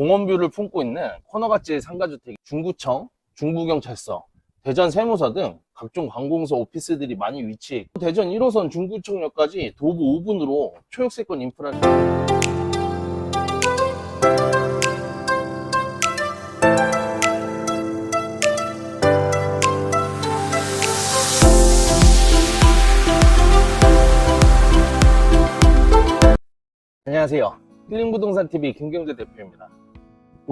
공원뷰를 품고 있는 코너가치 상가주택 중구청, 중부경찰서, 대전 세무서 등 각종 관공서 오피스들이 많이 위치해 대전 1호선 중구청역까지 도보 5분으로 초역세권 인프라를 안녕하세요. 힐링부동산TV 김경재 대표입니다.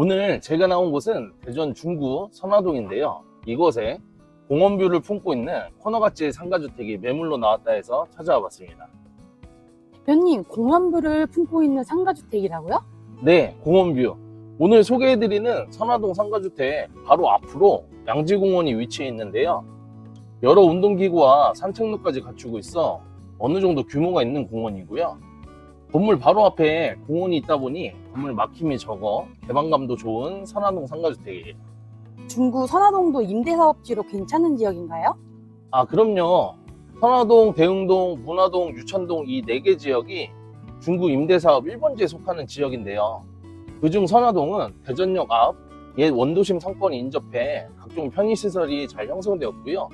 오늘 제가 나온 곳은 대전 중구 선화동인데요. 이곳에 공원뷰를 품고 있는 코너가치 상가주택이 매물로 나왔다 해서 찾아와 봤습니다. 대표님, 공원부를 품고 있는 상가주택이라고요? 네, 공원뷰. 오늘 소개해드리는 선화동 상가주택 바로 앞으로 양지공원이 위치해 있는데요. 여러 운동기구와 산책로까지 갖추고 있어 어느 정도 규모가 있는 공원이고요. 건물 바로 앞에 공원이 있다 보니 건물 막힘이 적어 개방감도 좋은 선화동 상가주택이에요. 중구 선화동도 임대사업지로 괜찮은 지역인가요? 아, 그럼요. 선화동, 대흥동, 문화동, 유천동 이 네 개 지역이 중구 임대사업 1번지에 속하는 지역인데요. 그중 선화동은 대전역 앞 옛 원도심 상권이 인접해 각종 편의시설이 잘 형성되었고요.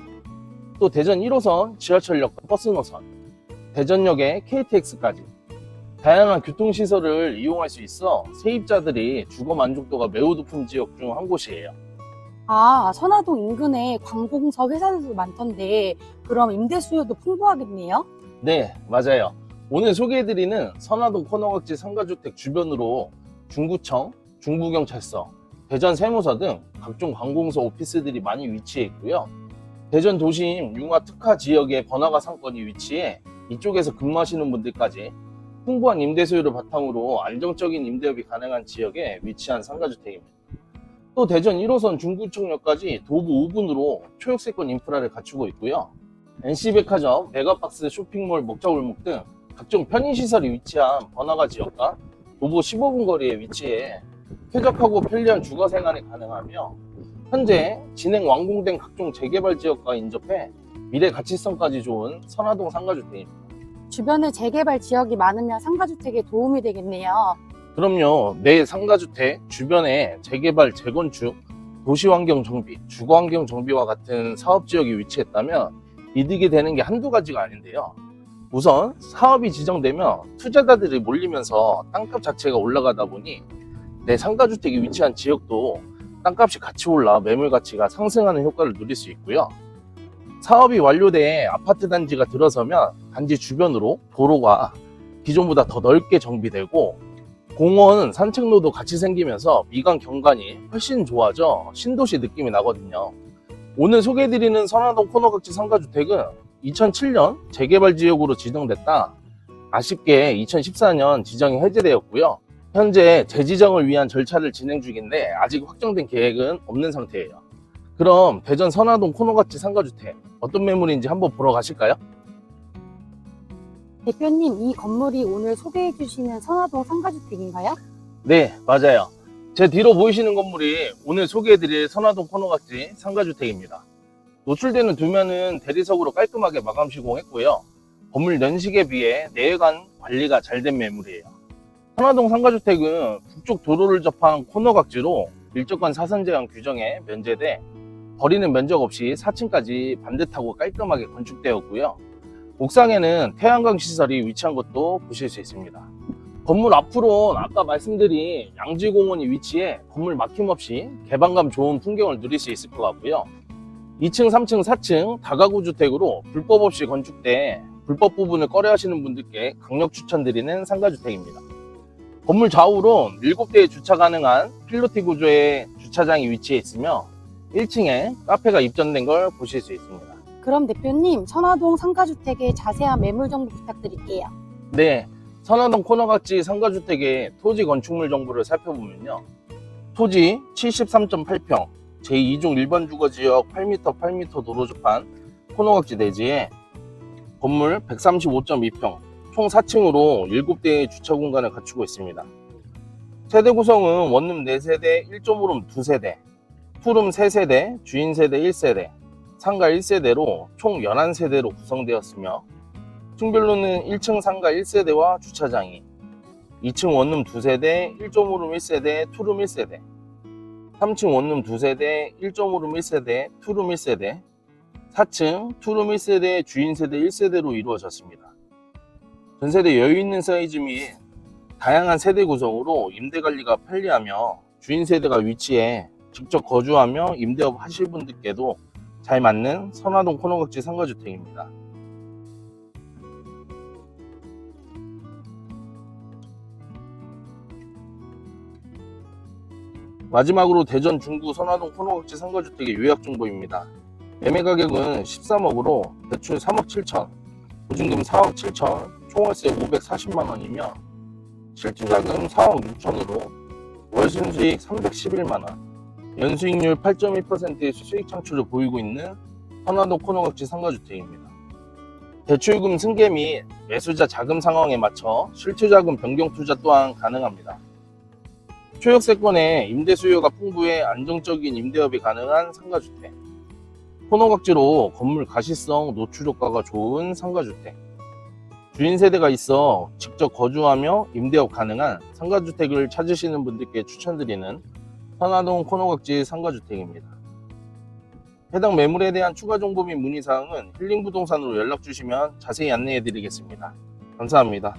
또 대전 1호선 지하철역 버스 노선, 대전역에 KTX까지 다양한 교통시설을 이용할 수 있어 세입자들이 주거 만족도가 매우 높은 지역 중 한 곳이에요. 아, 선화동 인근에 관공서 회사들도 많던데 그럼 임대 수요도 풍부하겠네요? 네, 맞아요. 오늘 소개해드리는 선화동 코너각지 상가주택 주변으로 중구청, 중부경찰서, 대전 세무서 등 각종 관공서 오피스들이 많이 위치해 있고요. 대전 도심 융화 특화 지역의 번화가 상권이 위치해 이쪽에서 근무하시는 분들까지 풍부한 임대 수요를 바탕으로 안정적인 임대업이 가능한 지역에 위치한 상가주택입니다. 또 대전 1호선 중구청역까지 도보 5분으로 초역세권 인프라를 갖추고 있고요. NC백화점, 메가박스 쇼핑몰 먹자골목 등 각종 편의시설이 위치한 번화가 지역과 도보 15분 거리에 위치해 쾌적하고 편리한 주거 생활이 가능하며 현재 진행 완공된 각종 재개발 지역과 인접해 미래 가치성까지 좋은 선화동 상가주택입니다. 주변에 재개발 지역이 많으면 상가주택에 도움이 되겠네요. 그럼요. 내 상가주택 주변에 재개발, 재건축, 도시환경 정비, 주거환경 정비와 같은 사업지역이 위치했다면 이득이 되는 게 한두 가지가 아닌데요. 우선 사업이 지정되면 투자자들이 몰리면서 땅값 자체가 올라가다 보니 내 상가주택이 위치한 지역도 땅값이 같이 올라 매물 가치가 상승하는 효과를 누릴 수 있고요. 사업이 완료돼 아파트 단지가 들어서면 단지 주변으로 도로가 기존보다 더 넓게 정비되고 공원 산책로도 같이 생기면서 미관 경관이 훨씬 좋아져 신도시 느낌이 나거든요. 오늘 소개해드리는 선화동 코너각지 상가주택은 2007년 재개발 지역으로 지정됐다. 아쉽게 2014년 지정이 해제되었고요. 현재 재지정을 위한 절차를 진행 중인데 아직 확정된 계획은 없는 상태예요. 그럼 대전 선화동 코너각지 상가주택 어떤 매물인지 한번 보러 가실까요? 대표님, 이 건물이 오늘 소개해 주시는 선화동 상가주택인가요? 네, 맞아요. 제 뒤로 보이시는 건물이 오늘 소개해드릴 선화동 코너각지 상가주택입니다. 노출되는 두면은 대리석으로 깔끔하게 마감 시공했고요. 건물 연식에 비해 내외관 관리가 잘 된 매물이에요. 선화동 상가주택은 북쪽 도로를 접한 코너 각지로 밀접관 사선 제한 규정에 면제돼 버리는 면적 없이 4층까지 반듯하고 깔끔하게 건축되었고요. 옥상에는 태양광 시설이 위치한 것도 보실 수 있습니다. 건물 앞으로는 아까 말씀드린 양지공원이 위치해 건물 막힘없이 개방감 좋은 풍경을 누릴 수 있을 것 같고요. 2층, 3층, 4층 다가구 주택으로 불법 없이 건축돼 불법 부분을 꺼려 하시는 분들께 강력 추천드리는 상가주택입니다. 건물 좌우로 7대의 주차 가능한 필로티 구조의 주차장이 위치해 있으며 1층에 카페가 입점된 걸 보실 수 있습니다. 그럼 대표님, 선화동 상가주택의 자세한 매물 정보 부탁드릴게요. 네, 선화동 코너각지 상가주택의 토지 건축물 정보를 살펴보면요. 토지 73.8평, 제2종 일반 주거지역 8m 8m 도로 접한 코너각지 대지에 건물 135.2평, 총 4층으로 7대의 주차 공간을 갖추고 있습니다. 세대 구성은 원룸 4세대, 1.5룸 2세대, 투룸 3세대, 주인 세대 1세대, 상가 1세대로 총 11세대로 구성되었으며 층별로는 1층 상가 1세대와 주차장이 2층 원룸 2세대, 1.5룸 1세대, 투룸 1세대, 3층 원룸 2세대, 1.5룸 1세대, 투룸 1세대, 4층 투룸 1세대, 주인 세대 1세대로 이루어졌습니다. 전세대 여유 있는 사이즈 및 다양한 세대 구성으로 임대 관리가 편리하며 주인 세대가 위치해 직접 거주하며 임대업 하실 분들께도 잘 맞는 선화동 코너각지 상가주택입니다. 마지막으로 대전 중구 선화동 코너각지 상가주택의 요약 정보입니다. 매매 가격은 13억으로 대출 3억 7천, 보증금 4억 7천, 총월세 540만 원이며 실투자금 4억 6천으로 월 순수익 311만 원, 연수익률 8.1%의 수익 창출을 보이고 있는 선화동 코너각지 상가주택입니다. 대출금 승계 및 매수자 자금 상황에 맞춰 실투자금 변경 투자 또한 가능합니다. 초역세권의 임대 수요가 풍부해 안정적인 임대업이 가능한 상가주택. 코너각지로 건물 가시성 노출 효과가 좋은 상가주택. 주인 세대가 있어 직접 거주하며 임대업 가능한 상가주택을 찾으시는 분들께 추천드리는 선화동 코너각지 상가주택입니다. 해당 매물에 대한 추가 정보 및 문의사항은 힐링부동산으로 연락 주시면 자세히 안내해 드리겠습니다. 감사합니다.